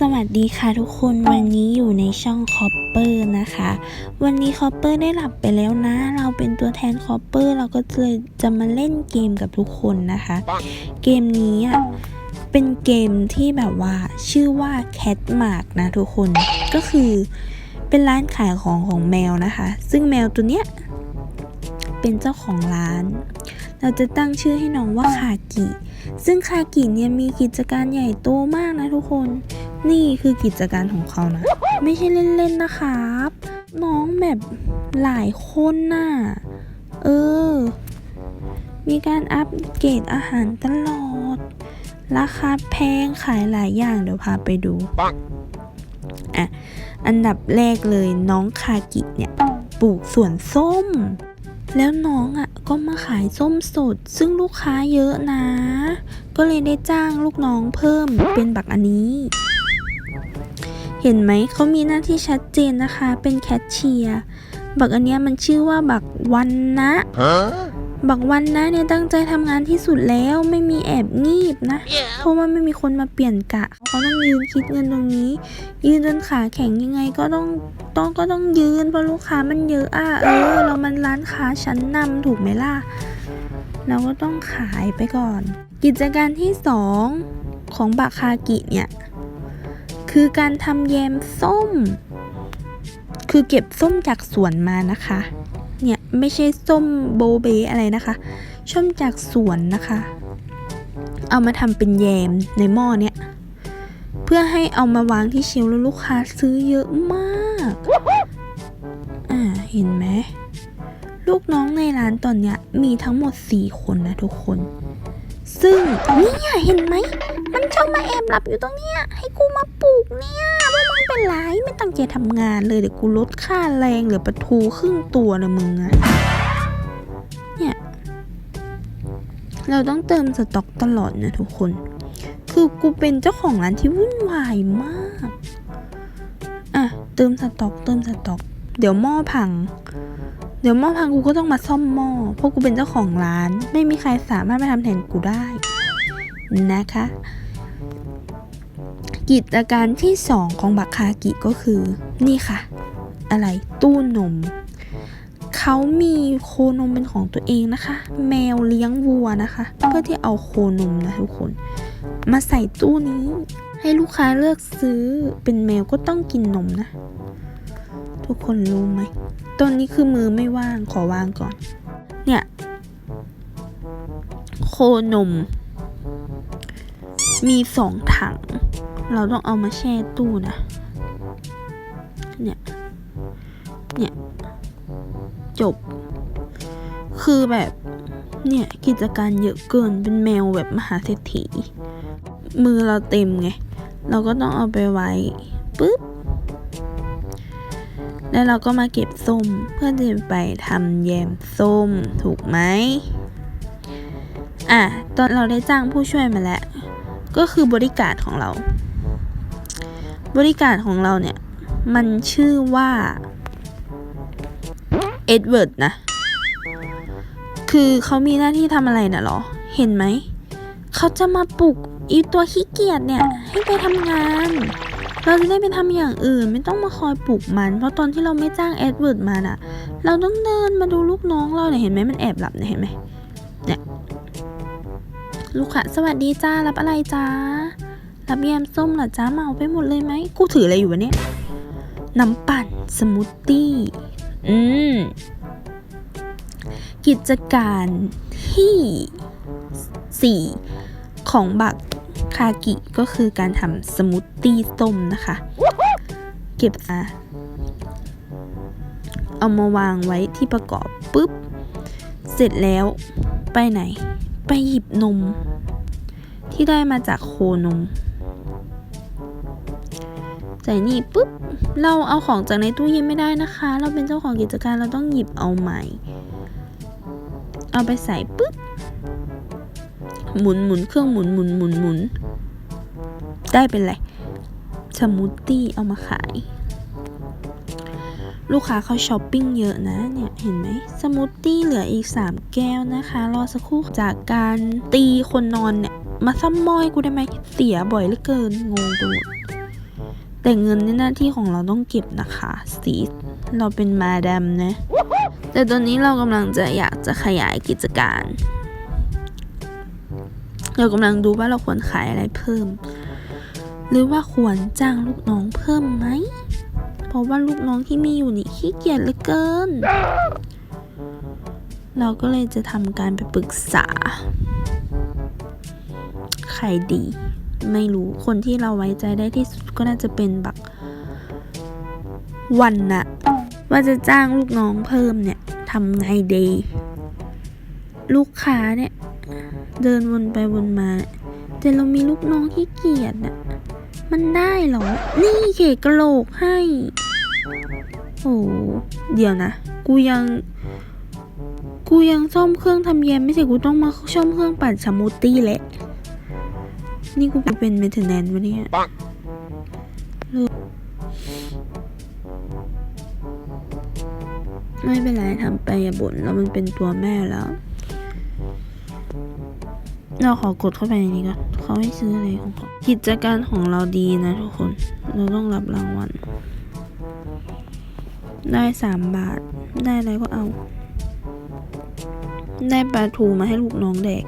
สวัสดีค่ะทุกคนวันนี้อยู่ในช่องคอปเปอร์นะคะ วันนี้คอปเปอร์ได้หลับไปแล้วนะ เราเป็นตัวแทนคอปเปอร์เราก็เลยจะมาเล่นเกมกับทุกคนนะคะ เกมนี้อะเป็นเกมที่แบบว่าชื่อว่า Cat Mark นะทุกคนก็คือเป็นร้านขายของของแมวนะคะ ซึ่งแมวตัวเนี้ยเป็นเจ้าของร้าน เราจะตั้งชื่อให้น้องว่าคากิ ซึ่งคากิเนี่ยมีกิจการใหญ่โตมากนะทุกคน นี่คือกิจการของเขานะ ไม่ใช่เล่นๆนะครับ น้องแบบหลายคนน่ะ เออ มีการอัปเกรดอาหารตลอด ราคาแพงขายหลายอย่างเดี๋ยวพาไปดูอะอันดับแรกเลยน้องคากิเนี่ย ปลูกสวนส้ม แล้วน้องอะก็มาขายส้มสด ซึ่งลูกค้าเยอะนะ ก็เลยได้จ้างลูกน้องเพิ่มเป็นบักอันนี้ เห็นไหมเขามีหน้าที่ชัดเจนนะคะ เป็นแคชเชียร์บักอันเนี้ยมันชื่อว่าบักวันนะบักวันนะเนี่ยตั้งใจทำงานที่สุดแล้วไม่มีแอบงีบนะ เพราะว่าไม่มีคนมาเปลี่ยนกะเขาต้องยืนคิดเงินตรงนี้ ยืนจนขาแข็งยังไงก็ต้องต้องก็ต้องยืนเพราะลูกค้ามันเยอะอะเออเรามันร้านค้าชั้นนำถูกไหมล่ะเราก็ต้องขายไปก่อน กิจการที่สองของบักคากิเนี่ย คือการทำแยมส้ม คือเก็บส้มจากสวนมานะคะ เนี่ยไม่ใช่ส้มโบเบอะไรนะคะส้มจากสวนนะคะ เอามาทำเป็นแยมในหม้อเนี่ยเพื่อให้เอามาวางที่เชลแล้วลูกค้าซื้อเยอะมาก อ่าเห็นไหมลูกน้องในร้านตอนเนี้ยมีทั้งหมด 4 คนนะทุกคน ซึ่งเนี่ยเห็นไหม มันชอบมาแอบหลับอยู่ตรงเนี้ยให้กูมาปลุกเนี่ยว่ามึงเป็นไรไม่ตั้งใจทำงานเลยเดี๋ยวกูลดค่าแรงเหลือประทูครึ่งตัวนะมึงอะเนี่ย เราต้องเติมสต็อกตลอดนะทุกคน คือกูเป็นเจ้าของร้านที่วุ่นวายมากอะเติมสต็อกเติมสต็อก เดี๋ยวหม้อพัง ดี๋ยวหม้อพังกูก็ต้องมาซ่อมหม้อเพราะกูเป็นเจ้าของร้าน ไม่มีใครสามารถมาทำแทนกูได้นะคะ กิจการที่สองของบักคากิก็คือ นี่ค่ะ อะไรตู้นม เขามีโคนมเป็นของตัวเองนะคะ แมวเลี้ยงวัวนะคะ เพื่อที่เอาโคนมนะทุกคน มาใส่ตู้นี้ ให้ลูกค้าเลือกซื้อเป็นแมวก็ต้องกินนมนะ ทุกคนรู้ไหมตอนนี้คือมือไม่ว่างขอวางก่อน เนี่ย โคนม มีสองถัง เราต้องเอามาแช่ตู้นะ เนี่ย เนี่ย จบ คือแบบ เนี่ย กิจการเยอะเกินเป็นแมวแบบมหาเศรษฐี มือเราเต็มไง เราก็ต้องเอาไปไว้ปุ๊บ แล้วเราก็มาเก็บส้มเพื่อจะไปทำแยมส้มถูกไหมอะตอนเราได้จ้างผู้ช่วยมาแล้ว ก็คือบริการของเรา บริการของเราเนี่ย มันชื่อว่าเอ็ดเวิร์ดนะ คือเขามีหน้าที่ทำอะไรนะหรอ เห็นไหม เขาจะมาปลุกอีตัวขี้เกียจเนี่ย ให้ไปทำงาน เราจะได้ไปทำอย่างอื่นไม่ต้องมาคอยปลุกมัน เพราะตอนที่เราไม่จ้างเอ็ดเวิร์ดมาน่ะ เราต้องเดินมาดูลูกน้องเราเนี่ยเห็นไหมมันแอบหลับเนี่ยเห็นไหมเนี่ยลูกค้าสวัสดีจ้ารับอะไรจ้ารับแยมส้มเหรอจ้าเมาไปหมดเลยไหมกูถืออะไรอยู่วะเนี่ยน้ำปั่นสมูทตี้อืมกิจการที่สี่ของบัก คากิก็คือการทำสมูทตี้ส้มนะคะ เก็บมาเอามาวางไว้ที่ประกอบปุ๊บ เสร็จแล้วไปไหน ไปหยิบนม ที่ได้มาจากโคนม ใส่นี่ปุ๊บ เราเอาของจากในตู้เย็นไม่ได้นะคะ เราเป็นเจ้าของกิจการเราต้องหยิบเอาใหม่ เอาไปใส่ปุ๊บหมุนหมุนเครื่องหมุนหมุนหมุนหมุน ได้เป็นไรสมูทตี้เอามาขาย ลูกค้าเขาช้อปปิ้งเยอะนะเนี่ย เห็นไหมสมูทตี้เหลืออีก 3 แก้วนะคะ รอสักครู่จากการตีคนนอนเนี่ย มาซ่อมมอยกูได้ไหมเสียบ่อยเหลือเกิน งงไปหมดแต่เงินนี่หน้าที่ของเราต้องเก็บนะคะสีเราเป็นมาดามนะ แต่ตอนนี้เรากำลังจะอยากจะขยายกิจการ เรากำลังดูว่าเราควรขายอะไรเพิ่ม หรือว่าควรจ้างลูกน้องเพิ่มไหม เพราะว่าลูกน้องที่มีอยู่นี่ขี้เกียจเหลือเกิน เราก็เลยจะทำการไปปรึกษา ใครดี ไม่รู้คนที่เราไว้ใจได้ที่สุดก็น่าจะเป็นบักวันนะว่าจะจ้างลูกน้องเพิ่มเนี่ยทำไงดีลูกค้าเนี่ย เดินวนไปวนมาแต่เรามีลูกน้องที่เกียจน่ะ มันได้เหรอ นี่เขกกระโหลกให้ โอ้เดี๋ยวนะ กูยัง กูยังซ่อมเครื่องทำแยมไม่ใช่กูต้องมาซ่อมเครื่องปั่นสมูทตี้แหละ นี่กูเป็นเมนเทนแนนวะเนี่ยไม่เป็นไรทำไปอย่าบ่นแล้วมันเป็นตัวแม่แล้ว เราขอกดเข้าไปในนี้ก่อนเขาให้ซื้ออะไรของเขากิจการของเราดีนะทุกคน เราต้องรับรางวัล ได้สามบาท ได้อะไรก็เอา ได้ปลาทูมาให้ลูกน้องแดก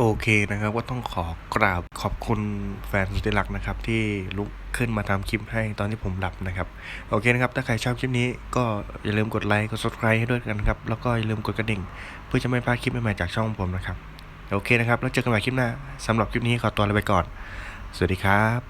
โอเคนะครับก็ต้องขอกราบขอบคุณแฟนสุดที่รักนะครับ ที่ลุกขึ้นมาทำคลิปให้ตอนที่ผมหลับนะครับ โอเคนะครับ ถ้าใครชอบคลิปนี้ก็อย่าลืมกดไลค์กด subscribe ให้ด้วยกันครับ แล้วก็อย่าลืมกดกระดิ่ง เพื่อจะไม่พลาดคลิปใหม่ๆจากช่องผมนะครับ โอเคนะครับ แล้วเจอกันใหม่คลิปหน้าสำหรับคลิปนี้ขอตัวลาไปก่อน สวัสดีครับ